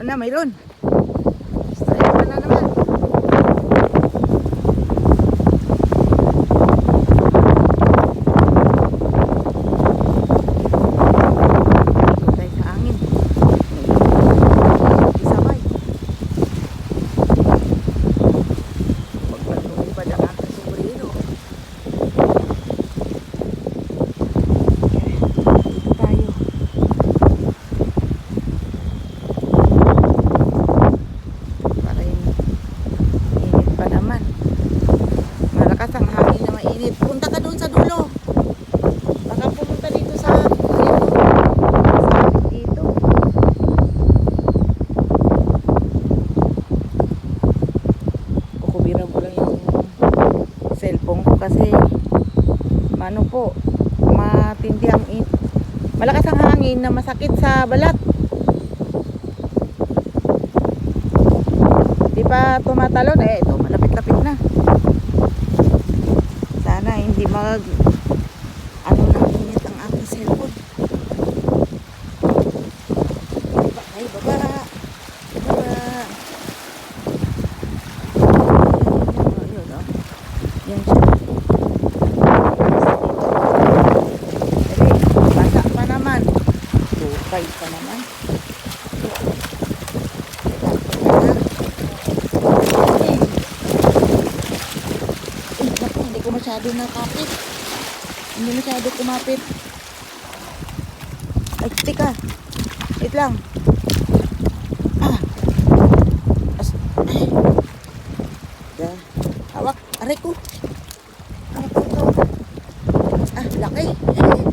Ano na, mayroon. Strike pa na naman. Tutay sa hangin. Isabay. Pagpatuloy pa lang ang sombrero. Dito tayo. Para yung init pa naman. Malakas ang hangin na mainit. Punta ka doon sa dulo. Baka pumunta dito sa sa dito. Kukubiran ko lang yung cellphone ko kasi ano po matindi ang in malakas ang hangin na masakit sa balat. Di pa tumatalon. Eh ito malapit-lapit na. Sana hindi mag ano na init ang aking cellphone baba ay baba baba yun oh yan siya Dali, basa pa naman tukay pa naman hindi ko masyado nakapit. Hindi masyado kumapit. Ay, tika. Wait lang. Ay!